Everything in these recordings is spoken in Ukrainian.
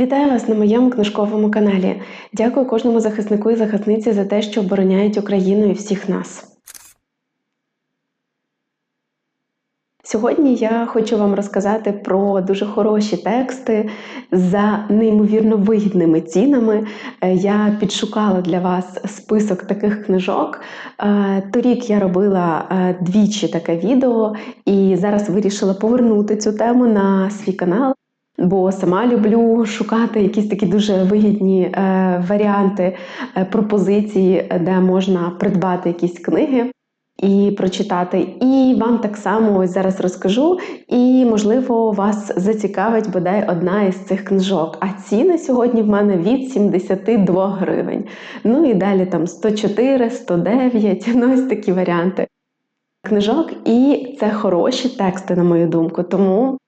Вітаю вас на моєму книжковому каналі. Дякую кожному захиснику і захисниці за те, що обороняють Україну і всіх нас. Сьогодні я хочу вам розказати про дуже хороші тексти за неймовірно вигідними цінами. Е, Я підшукала для вас список таких книжок. Е, Торік я робила е, двічі таке відео, і зараз вирішила повернути цю тему на свій канал. Бо сама люблю шукати якісь такі дуже вигідні е, варіанти е, пропозиції, де можна придбати якісь книги і прочитати. І вам так само ось зараз розкажу, і, можливо, вас зацікавить бодай одна із цих книжок. А ціни сьогодні в мене від 72 гривень. Ну і далі там 104, 109, ну ось такі варіанти книжок. І це хороші тексти, на мою думку. Тому.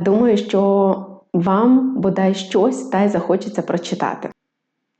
Думаю, що вам бодай щось та й захочеться прочитати.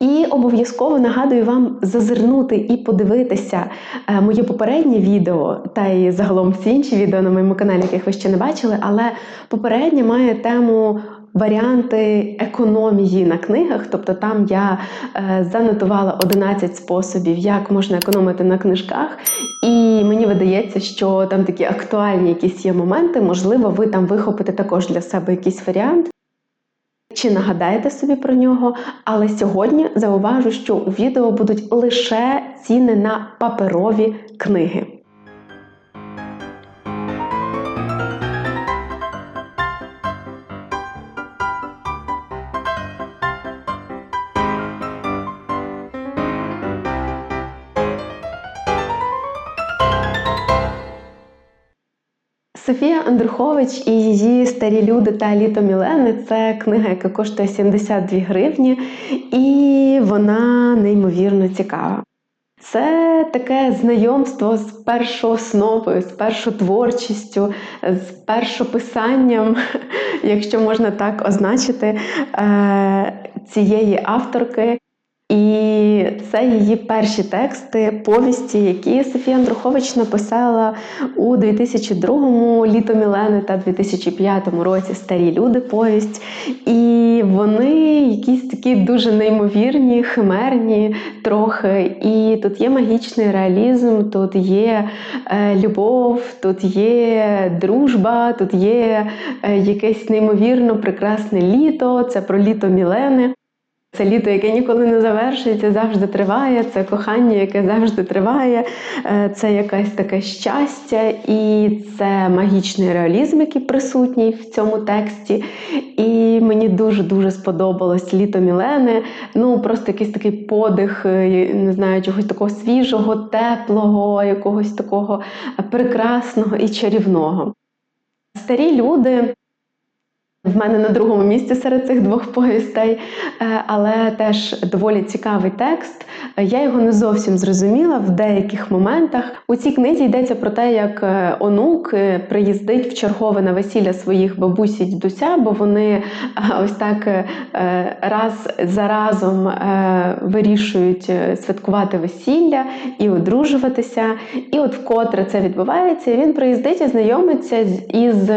І обов'язково нагадую вам зазирнути і подивитися е, моє попереднє відео, та й загалом всі інші відео на моєму каналі, яких ви ще не бачили, але попереднє має тему. Варіанти економії на книгах, тобто там я е, занотувала 11 способів, як можна економити на книжках, і мені видається, що там такі актуальні якісь є моменти. Можливо, ви там вихопите також для себе якийсь варіант. Чи нагадаєте собі про нього? Але сьогодні зауважу, що у відео будуть лише ціни на паперові книги. Софія Андрухович і її старі люди та літо Мілени це книга, яка коштує 72 гривні, і вона неймовірно цікава. Це таке знайомство з першоосновою, з першотворчістю, з першописанням, якщо можна так означити, цієї авторки. І це її перші тексти, повісті, які Софія Андрухович написала у 2002-му літо Мілени та 2005 році Старі люди повість. І вони якісь такі дуже неймовірні, химерні трохи. І тут є магічний реалізм, тут є е, любов, тут є дружба, тут є е, якесь неймовірно прекрасне літо. Це про літо Мілени. Це літо, яке ніколи не завершується, завжди триває, це кохання, яке завжди триває, е, це якесь таке щастя, і це магічний реалізм, який присутній в цьому тексті. І мені дуже-дуже сподобалось літо Мілени. Ну, просто якийсь такий подих, е, не знаю, чогось такого свіжого, теплого, якогось такого прекрасного і чарівного. Старі люди. В мене на другому місці серед цих двох повістей, е, але теж доволі цікавий текст. Я його не зовсім зрозуміла в деяких моментах. У цій книзі йдеться про те, як е, онук е, приїздить в чергове на весілля своїх бабусі й дідуся, бо вони ось так раз за разом вирішують святкувати весілля і одружуватися. І от вкотре це відбувається, він приїздить і знайомиться із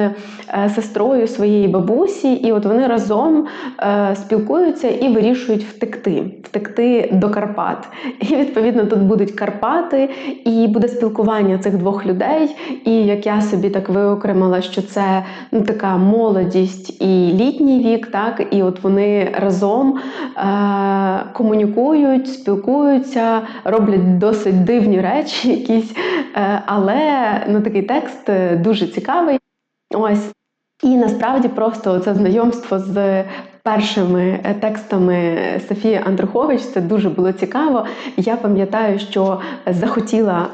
сестрою своєї бабусі і от вони разом е, спілкуються і вирішують втекти, втекти до Карпат. І відповідно тут будуть Карпати, і буде спілкування цих двох людей. І як я собі так виокремила, що це ну, така молодість і літній вік, так і от вони разом е, комунікують, спілкуються, роблять досить дивні речі, якісь, е, але ну, такий текст дуже цікавий. Ось. І насправді просто це знайомство з першими текстами Софії Андрухович це дуже було цікаво. Я пам'ятаю, що захотіла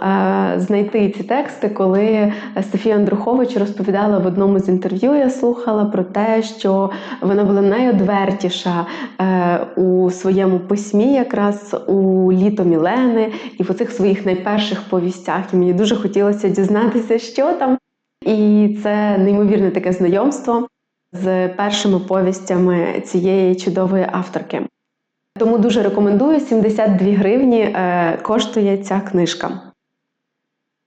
е, знайти ці тексти, коли Софія Андрухович розповідала в одному з інтерв'ю. Я слухала про те, що вона була найодвертіша е, у своєму письмі, якраз у літо Мілени, і в оцих своїх найперших повістях. І мені дуже хотілося дізнатися, що там. І це неймовірне таке знайомство з першими повістями цієї чудової авторки. Тому дуже рекомендую 72 гривні е, коштує ця книжка.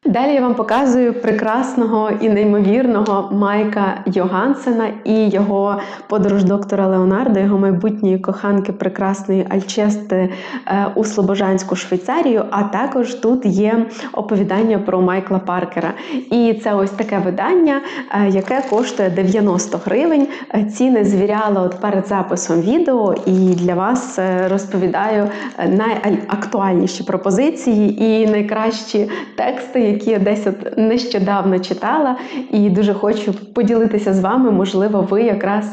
Далі я вам показую прекрасного і неймовірного Майка Йогансена і його подорож доктора Леонардо, його майбутньої коханки прекрасної Альчести е, у Слобожанську Швейцарію. А також тут є оповідання про Майкла Паркера. І це ось таке видання, е, яке коштує 90 гривень. Е, Ціни звіряла от перед записом відео, і для вас розповідаю найактуальніші пропозиції і найкращі тексти які я десь нещодавно читала, і дуже хочу поділитися з вами. Можливо, ви якраз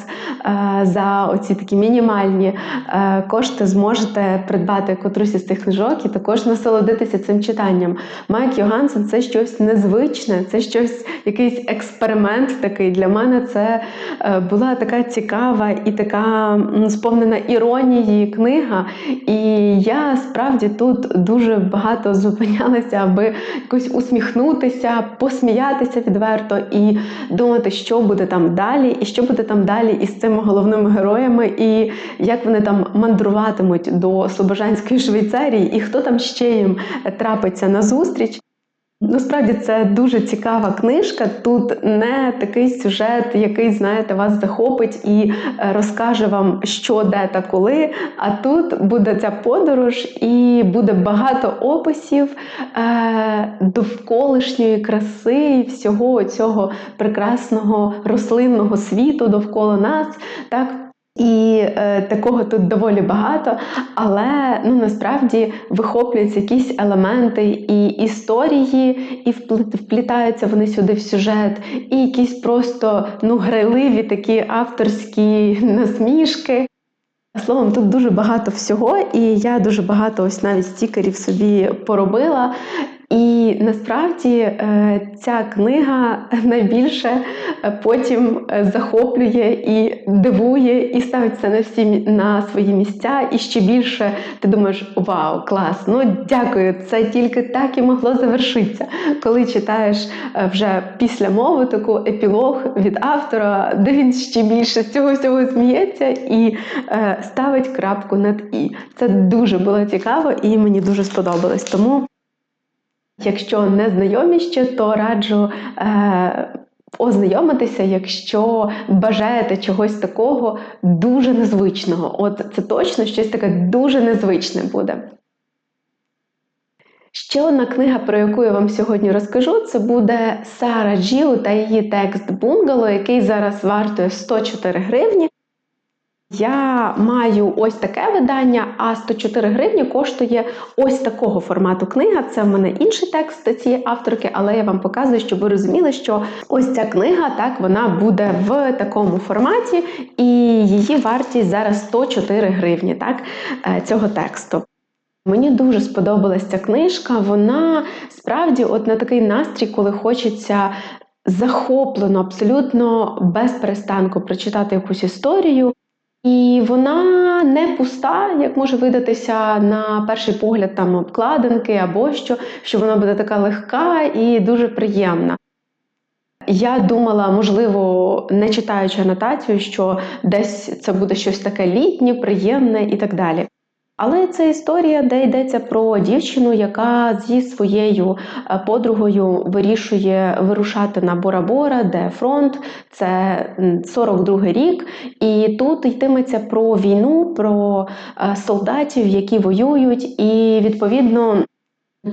е, за оці такі мінімальні е, кошти зможете придбати котрусь із цих книжок і також насолодитися цим читанням. Майк Йогансен це щось незвичне, це щось, якийсь експеримент такий. Для мене це е, була така цікава і така сповнена іронії книга. І я справді тут дуже багато зупинялася, аби якось усміхнутися, посміятися відверто і думати, що буде там далі, і що буде там далі із цими головними героями, і як вони там мандруватимуть до Слобожанської Швейцарії, і хто там ще їм трапиться на зустріч. Насправді це дуже цікава книжка. Тут не такий сюжет, який, знаєте, вас захопить і е, розкаже вам, що, де та коли. А тут буде ця подорож, і буде багато описів е, довколишньої краси і всього цього прекрасного рослинного світу довкола нас. Так, і е, такого тут доволі багато, але ну насправді вихоплюються якісь елементи і історії, і вплітаються вони сюди в сюжет, і якісь просто ну грайливі такі авторські насмішки. Словом, тут дуже багато всього, і я дуже багато ось навіть стікерів собі поробила. І насправді е, ця книга найбільше е, потім е, захоплює і дивує, і ставиться на всі на свої місця. І ще більше ти думаєш, вау, клас! Ну дякую! Це тільки так і могло завершитися. Коли читаєш вже після мови таку епілог від автора, де він ще більше з цього всього зміється і ставить крапку над і. Це дуже було цікаво і мені дуже сподобалось. Тому. Якщо не знайомі ще, то раджу. Е, Ознайомитися, якщо бажаєте чогось такого дуже незвичного. От це точно щось таке дуже незвичне буде. Ще одна книга, про яку я вам сьогодні розкажу, це буде Сара Джіу та її текст Бунгало, який зараз вартує 104 гривні. Я маю ось таке видання, а 104 гривні коштує ось такого формату книга. Це в мене інший текст цієї авторки, але я вам показую, щоб ви розуміли, що ось ця книга так вона буде в такому форматі, і її вартість зараз 104 гривні так, е, цього тексту. Мені дуже сподобалася ця книжка. Вона справді от на такий настрій, коли хочеться захоплено, абсолютно без перестанку прочитати якусь історію. І вона не пуста, як може видатися на перший погляд там обкладинки або що, що вона буде така легка і дуже приємна. Я думала, можливо, не читаючи анотацію, що десь це буде щось таке літнє, приємне і так далі. Але це історія, де йдеться про дівчину, яка зі своєю е, подругою вирішує вирушати на Бора-Бора, де фронт, це 42-й рік. І тут йтиметься про війну, про е, солдатів, які воюють, і відповідно.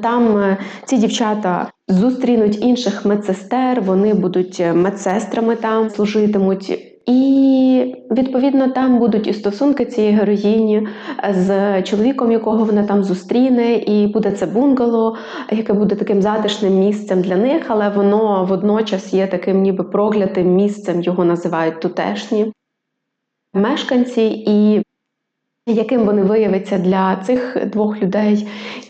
Там е, ці дівчата зустрінуть інших медсестер, вони будуть медсестрами там служитимуть. І відповідно там будуть і стосунки цієї героїні з чоловіком, якого вона там зустріне, і буде це бунгало, яке буде таким затишним місцем для них, але воно водночас є таким, ніби проклятим місцем, його називають тутешні мешканці. і яким вони виявляться для цих двох людей.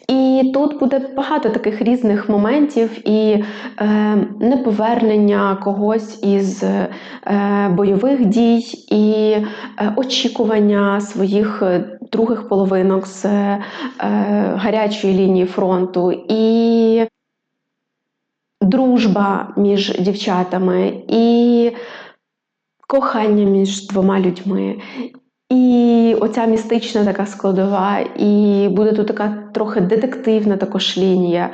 І тут буде багато таких різних моментів і е, неповернення когось із е, бойових дій, і е, очікування своїх других половинок з е, гарячої лінії фронту, і дружба між дівчатами, і кохання між двома людьми. І оця містична така складова, і буде тут така трохи детективна також лінія.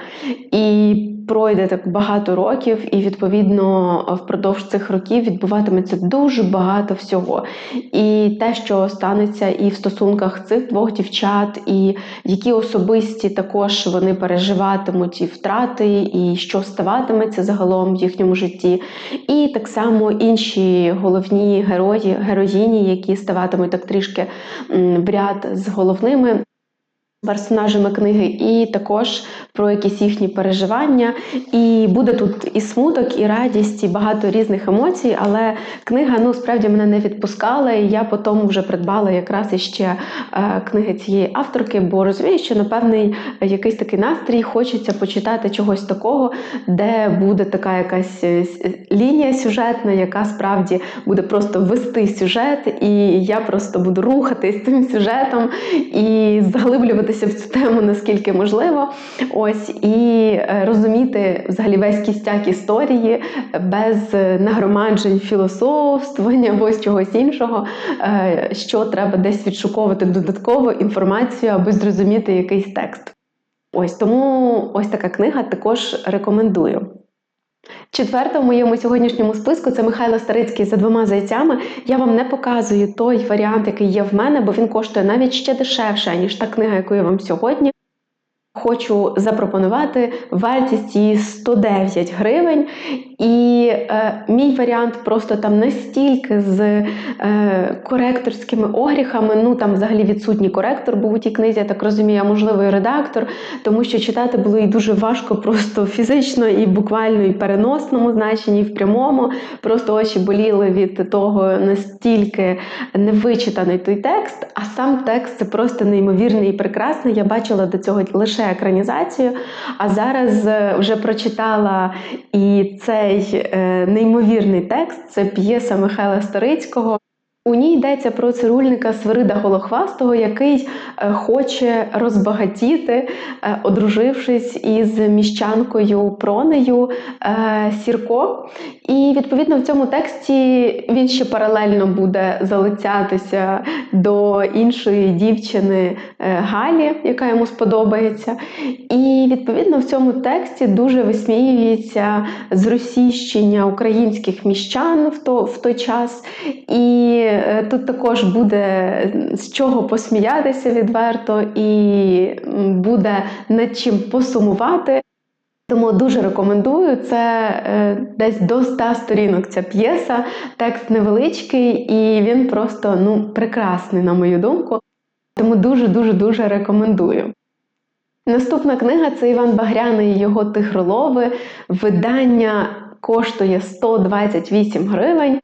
І пройде так багато років, і відповідно впродовж цих років відбуватиметься дуже багато всього. І те, що станеться і в стосунках цих двох дівчат, і які особисті також вони переживатимуть і втрати, і що ставатиметься загалом в їхньому житті. І так само інші головні герої, героїні, які ставатимуть так трішки в ряд з головними персонажами книги, і також про якісь їхні переживання. І буде тут і смуток, і радість, і багато різних емоцій. Але книга ну справді мене не відпускала. І я потім вже придбала якраз іще е, книги цієї авторки, бо розумію, що на якийсь такий настрій хочеться почитати чогось такого, де буде така якась е, лінія сюжетна, яка справді буде просто вести сюжет, і я просто буду рухатись цим сюжетом і заглиблювати занурюватися в цю тему наскільки можливо. І е, розуміти взагалі весь кістяк історії без нагромаджень філософствування або чогось іншого, е, що треба десь відшуковувати додатково інформацію аби зрозуміти якийсь текст. Ось тому ось така книга також рекомендую. Четверта в моєму сьогоднішньому списку це Михайло Старицький за двома зайцями. Я вам не показую той варіант, який є в мене, бо він коштує навіть ще дешевше, ніж та книга, яку я вам сьогодні. Хочу запропонувати вартість її 109 гривень. І е, мій варіант просто там настільки з е, коректорськими огріхами. Ну там взагалі відсутній коректор був у тій книзі, я так розумію, а можливо, і редактор, тому що читати було і дуже важко, просто фізично, і буквально і переносному значенні, і в прямому. Просто очі боліли від того, настільки невичитаний той текст, а сам текст це просто неймовірний і прекрасний. Я бачила до цього лише екранізацію, а зараз е, вже прочитала і цей е, неймовірний текст це п'єса Михайла Старицького. У ній йдеться про цирульника Свирида Голохвастого, який е, хоче розбагатіти, е, одружившись із міщанкою Пронею е, Сірко. І відповідно в цьому тексті він ще паралельно буде залицятися до іншої дівчини Галі, яка йому сподобається. І відповідно в цьому тексті дуже висміюється зросійщення українських міщан в той час. І Е, тут також буде з чого посміятися відверто, і буде над чим посумувати. Тому дуже рекомендую. Це е, десь до 100 сторінок ця п'єса, текст невеличкий, і він просто ну, прекрасний, на мою думку. Тому дуже-дуже дуже рекомендую. Наступна книга це Іван Багряний і його тигролови. Видання коштує 128 гривень.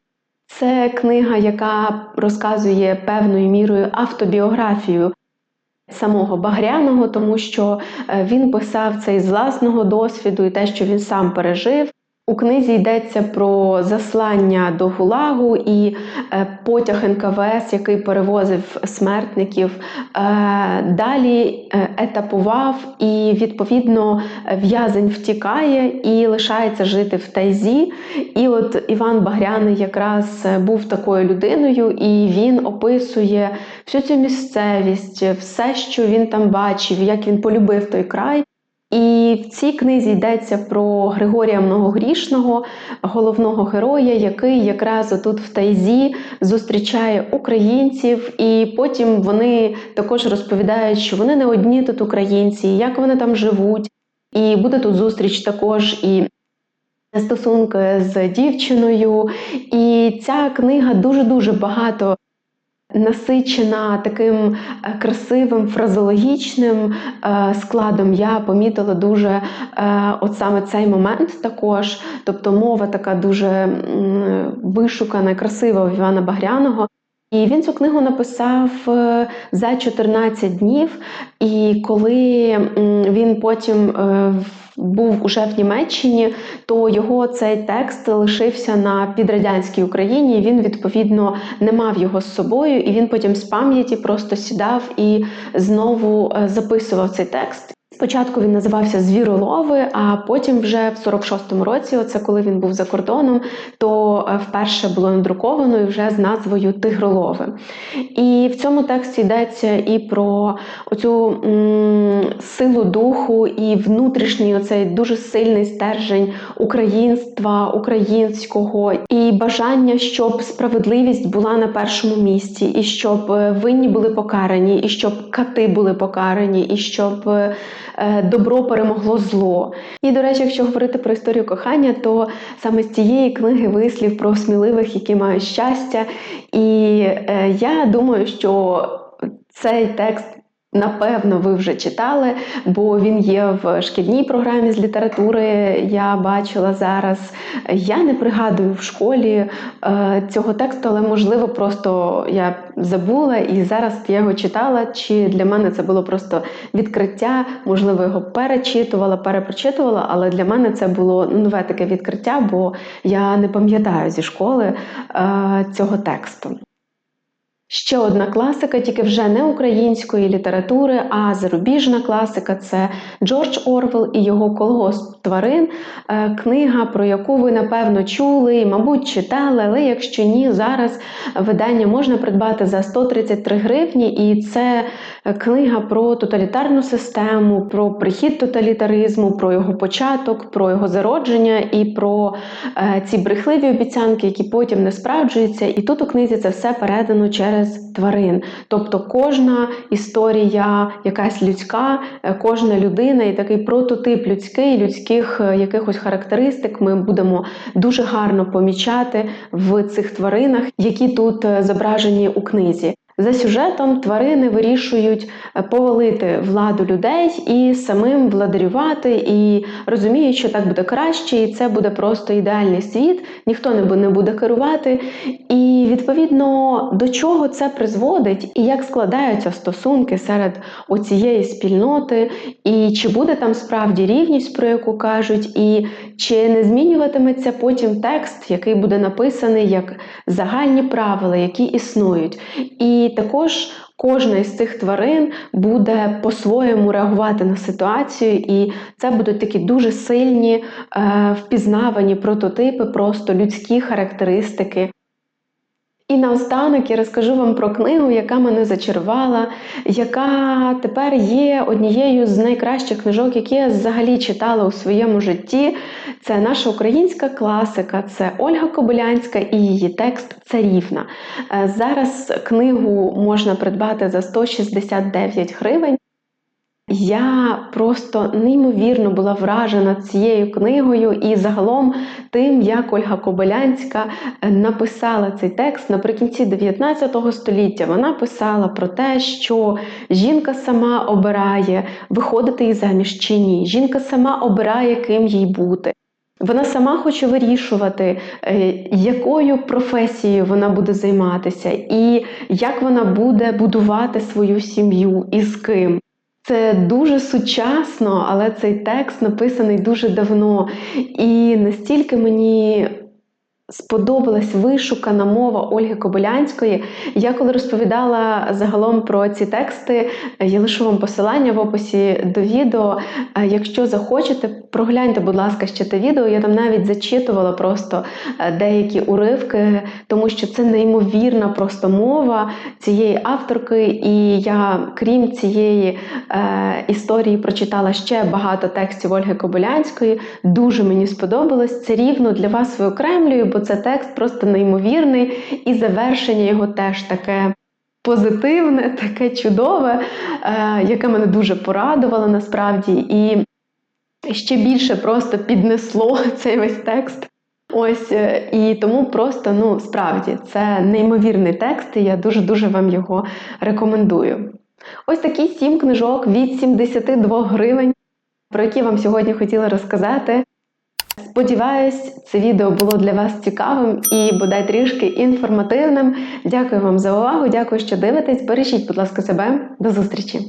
Це книга, яка розказує певною мірою автобіографію самого Багряного, тому що е, він писав це із власного досвіду і те, що він сам пережив. У книзі йдеться про заслання до Гулагу і е, потяг НКВС, який перевозив смертників, е, далі е, етапував, і відповідно в'язень втікає і лишається жити в тайзі. І от Іван Багряний якраз був такою людиною, і він описує всю цю місцевість, все, що він там бачив, як він полюбив той край. І в цій книзі йдеться про Григорія Многогрішного, головного героя, який якраз тут в Тайзі зустрічає українців, і потім вони також розповідають, що вони не одні тут українці, як вони там живуть. І буде тут зустріч також і. Стосунки з дівчиною, і ця книга дуже дуже багато насичена таким е, красивим фразологічним е, складом. Я помітила дуже е, от саме цей момент також. Тобто мова така дуже вишукана, красива в Івана Багряного. І він цю книгу написав за 14 днів. І коли він потім був уже в Німеччині, то його цей текст лишився на підрадянській Україні. Він відповідно не мав його з собою, і він потім з пам'яті просто сідав і знову е, записував цей текст. Спочатку він називався Звіролови, а потім, вже в 46-му році, оце коли він був за кордоном, то е, вперше було надруковано і вже з назвою Тигролови. І в цьому тексті йдеться і про оцю м, силу духу, і внутрішній оцей дуже сильний стержень українства, українського, і бажання, щоб справедливість була на першому місці, і щоб е, винні були покарані, і щоб кати були покарані, і щоб. Е, добро перемогло зло. І, до речі, якщо говорити про історію кохання, то саме з цієї книги вислів про сміливих, які мають щастя. І е, я думаю, що цей текст. Напевно, ви вже читали, бо він є в шкільній програмі з літератури. Я бачила зараз. Я не пригадую в школі е, цього тексту, але можливо, просто я забула і зараз я його читала. Чи для мене це було просто відкриття? Можливо, його перечитувала, перепрочитувала, але для мене це було нове таке відкриття, бо я не пам'ятаю зі школи е, цього тексту. Ще одна класика, тільки вже не української літератури, а зарубіжна класика це Джордж Орвел і його колгосп тварин. Е, Книга, про яку ви напевно чули і, мабуть, читали, але якщо ні, зараз видання можна придбати за 133 гривні, і це книга про тоталітарну систему, про прихід тоталітаризму, про його початок, про його зародження і про е, ці брехливі обіцянки, які потім не справджуються. І тут у книзі це все передано через тварин. Тобто кожна історія, якась людська, е, кожна людина і такий прототип людський, людських е, якихось характеристик ми будемо дуже гарно помічати в цих тваринах, які тут е, зображені у книзі. За сюжетом тварини вирішують е, повалити владу людей і самим владарювати, і розуміють, що так буде краще, і це буде просто ідеальний світ, ніхто не буде керувати. І відповідно до чого це призводить, і як складаються стосунки серед оцієї спільноти, і чи буде там справді рівність, про яку кажуть, і чи не змінюватиметься потім текст, який буде написаний як загальні правила, які існують. І і також кожна із цих тварин буде по-своєму реагувати на ситуацію, і це будуть такі дуже сильні, е, впізнавані прототипи, просто людські характеристики. І наостанок я розкажу вам про книгу, яка мене зачарувала, яка тепер є однією з найкращих книжок, які я взагалі читала у своєму житті. Це наша українська класика, це Ольга Кобилянська і її текст Царівна. Е, зараз книгу можна придбати за 169 гривень. Я просто неймовірно була вражена цією книгою і загалом тим, як Ольга Кобилянська е, написала цей текст наприкінці 19 століття. Вона писала про те, що жінка сама обирає виходити із заміж чи ні. Жінка сама обирає, ким їй бути. Вона сама хоче вирішувати, е, якою професією вона буде займатися, і як вона буде будувати свою сім'ю і з ким. Це дуже сучасно, але цей текст написаний дуже давно. І настільки мені Сподобалась вишукана мова Ольги Кобилянської. Я коли розповідала загалом про ці тексти, я лишу вам посилання в описі до відео. Якщо захочете, прогляньте, будь ласка, ще те відео. Я там навіть зачитувала просто е, деякі уривки, тому що це неймовірна просто мова цієї авторки. І я, крім цієї е, історії, прочитала ще багато текстів Ольги Кобилянської. Дуже мені сподобалось. Це рівно для вас виокремлюю бо це текст просто неймовірний, і завершення його теж таке. Позитивне, таке чудове, е, яке мене дуже порадувало насправді, і ще більше просто піднесло цей весь текст. Ось е, і тому просто ну справді це неймовірний текст, і я дуже-дуже вам його рекомендую. Ось такі сім книжок від 72 гривень, про які вам сьогодні хотіла розказати. Сподіваюсь, це відео було для вас цікавим і бодай трішки інформативним. Дякую вам за увагу, дякую, що дивитесь. Бережіть, будь ласка, себе. До зустрічі!